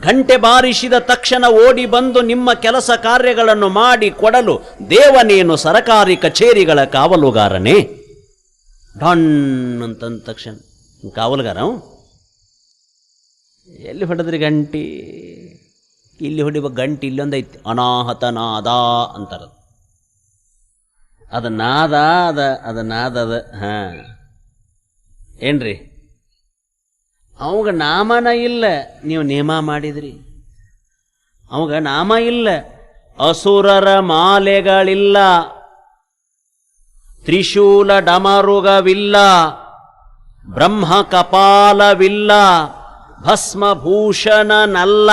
ಗಂಟೆ ಬಾರಿಸಿದ ತಕ್ಷಣ ಓಡಿ ಬಂದು ನಿಮ್ಮ ಕೆಲಸ ಕಾರ್ಯಗಳನ್ನು ಮಾಡಿ ಕೊಡಲು ದೇವನೇನು ಸರಕಾರಿ ಕಚೇರಿಗಳ ಕಾವಲುಗಾರನೇ? ಡಾನ್ ಅಂತಂದ ತಕ್ಷಣ. ಕಾವಲುಗಾರ? ಎಲ್ಲಿ ಹೊಡೆದ್ರಿ ಗಂಟಿ? ಇಲ್ಲಿ ಹೊಡಿಬ ಗಂಟಿ ಇಲ್ಲೊಂದೈತಿ. ಅನಾಹತನಾದ ಅಂತಾರ ಅದ ನಾದ ಅದ ಅದ ನಾದ ಅದ, ಹಾ. ಏನ್ರಿ? ಅವಾಗ ನಾಮನ ಇಲ್ಲ. ನೀವು ನೇಮ ಮಾಡಿದ್ರಿ. ಅವಾಗ ನಾಮ ಇಲ್ಲ. ಅಸುರರ ಮಾಲೆಗಳಿಲ್ಲ. ತ್ರಿಶೂಲ ಡಮರುಗವಿಲ್ಲ. ಬ್ರಹ್ಮ ಕಪಾಲವಿಲ್ಲ. ಭಸ್ಮಭೂಷಣನಲ್ಲ.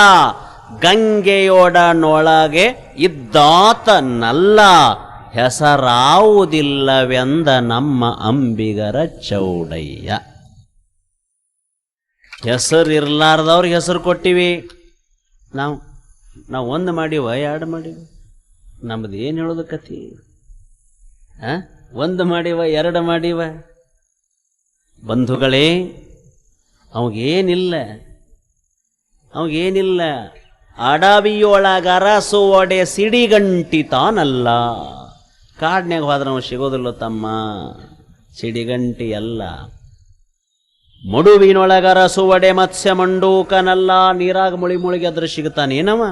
ಗಂಗೆಯೊಡನೊಳಗೆ ಇದ್ದಾತನಲ್ಲ. ಹೆಸರಾವುದಿಲ್ಲವೆಂದ ನಮ್ಮ ಅಂಬಿಗರ ಚೌಡಯ್ಯ. ಹೆಸರು ಇರಲಾರ್ದವ್ರಿಗೆ ಹೆಸರು ಕೊಟ್ಟಿವಿ. ನಾವು ನಾವು ಒಂದು ಮಾಡಿವ ಎರಡು ಮಾಡಿವ ನಮ್ದು ಏನು ಹೇಳೋದು ಕತಿ ಆ? ಒಂದು ಮಾಡಿವ ಎರಡು ಮಾಡಿವ ಬಂಧುಗಳೇ, ಅವಾಗೇನಿಲ್ಲ. ಅವಾಗೇನಿಲ್ಲ. ಅಡವಿಯೊಳಗ ಅರಸು ಒಡೆ ಸಿಡಿಗಂಟಿ ತಾನಲ್ಲ. ಕಾಡ್ನ್ಯಾಗ ಹೋದ್ರೆ ನಾವು ಸಿಗೋದಿಲ್ಲ ತಮ್ಮ. ಸಿಡಿಗಂಟಿ ಅಲ್ಲ. ಮಡುವಿನೊಳಗ ರಸುವಡೆ ಮತ್ಸ್ಯ ಮಂಡೂಕನಲ್ಲ, ನೀರಾಗ ಮುಳಿ ಮುಳುಗಿ ಅದ್ರ ಸಿಗುತ್ತಾನೇನವ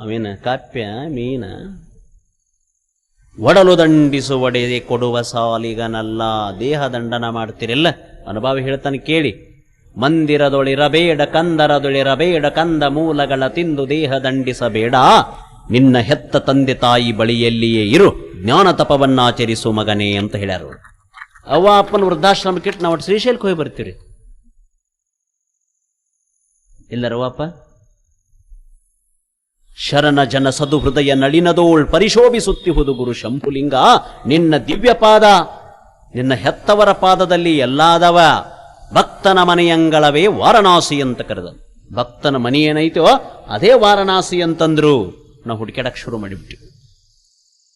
ಅವೇನ? ಕಾಪ್ಯ, ಮೀನ? ಒಡಲು ದಂಡಿಸುವಡೆ ಕೊಡುವ ಸಾಲಿಗನಲ್ಲ, ದೇಹ ದಂಡನ ಮಾಡ್ತಿರಲ್ಲ? ಅನುಭವ ಹೇಳ್ತಾನೆ ಕೇಳಿ. ಮಂದಿರದೊಳಿರಬೇಡ, ಕಂದರದೊಳಿರಬೇಡ, ಕಂದ ಮೂಲಗಳ ತಿಂದು ದೇಹ ದಂಡಿಸಬೇಡ. ನಿನ್ನ ಹೆತ್ತ ತಂದೆ ತಾಯಿ ಬಳಿಯಲ್ಲಿಯೇ ಇರು ಜ್ಞಾನ ತಪವನ್ನಾಚರಿಸು ಮಗನೇ ಅಂತ ಹೇಳ್ಯಾರ ಅವ್ವ ಅಪ್ಪನ ವೃದ್ಧಾಶ್ರಮಕ್ಕೆ ನಾವು ಶ್ರೀಶೈಲಕ್ಕೆ ಹೋಗಿ ಬರ್ತೀವಿ ಇಲ್ಲರವ್ವ ಅಪ್ಪ? ಶರಣ ಜನ ಸದು ಹೃದಯ ನಳಿನದೋಳ್ ಪರಿಶೋಭಿಸುತ್ತಿಹುದು ಗುರು ಶಂಭುಲಿಂಗ, ನಿನ್ನ ದಿವ್ಯ ಪಾದ, ನಿನ್ನ ಹೆತ್ತವರ ಪಾದದಲ್ಲಿ ಎಲ್ಲಾದವ, ಭಕ್ತನ ಮನೆಯಂಗಳವೇ ವಾರಣಾಸಿ ಅಂತ ಕರೆದ ಭಕ್ತನ ಮನೆ ಏನೈತೋ ಅದೇ ವಾರಣಾಸಿ ಅಂತಂದ್ರು. ನಾವು ಹುಡುಕಾಡಕ್ಕೆ ಶುರು ಮಾಡಿಬಿಟ್ಟಿವಿ.